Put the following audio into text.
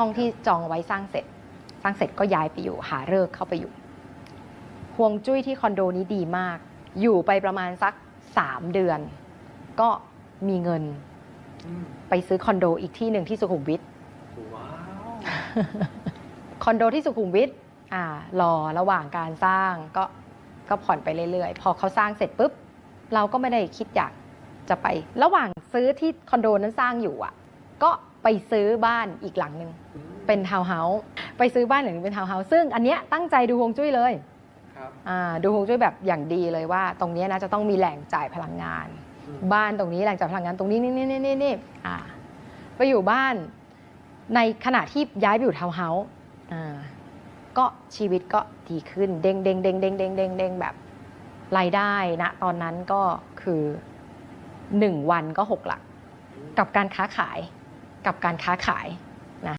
ห้องที่จองไว้สร้างเสร็จ สร้างเสร็จก็ย้ายไปอยู่หาเลิกษ์เข้าไปอยู่ห่วงจุ้ยที่คอนโดนี้ดีมาก อยู่ไปประมาณสักสามเดือน ก็มีเงินอืมไปซื้อคอนโดอีกที่หนึ่งที่สุขุมวิทว้าวคอนโดที่สุขุมวิทอ่ารอระหว่างการสร้างก็ก็ผ่อนไปเรื่อยๆ พอเขาสร้างเสร็จปุ๊บ เราก็ไม่ได้คิดอยากจะไป ระหว่างซื้อที่คอนโดนั้นสร้างอยู่อะ ก็ ไปซื้อบ้านอีกหลังหนึ่งอืมเป็นทาวน์เฮาส์ไปซื้อบ้านหลังนึงเป็นทาวน์เฮาส์ซึ่งอันเนี้ยตั้งใจดูฮวงจุ้ยเลยครับอ่าดูฮวงจุ้ยแบบอย่างดีเลยว่า ตรงเนี้ยนะจะต้องมีแหล่งจ่ายพลังงานอืมบ้านตรงนี้แหล่งจ่ายพลังงานตรงนี้นี่นี่นี่นี่นี่อ่าไปอยู่บ้านในขณะที่ย้ายไปอยู่ทาวน์เฮาส์อ่าก็ชีวิตก็ดีขึ้นเด้งเด้งเด้งเด้งเด้งเด้งเด้งแบบรายได้นะตอนนั้นก็คือหนึ่งวันก็หกหลัก กับการค้าขาย กับการค้าขาย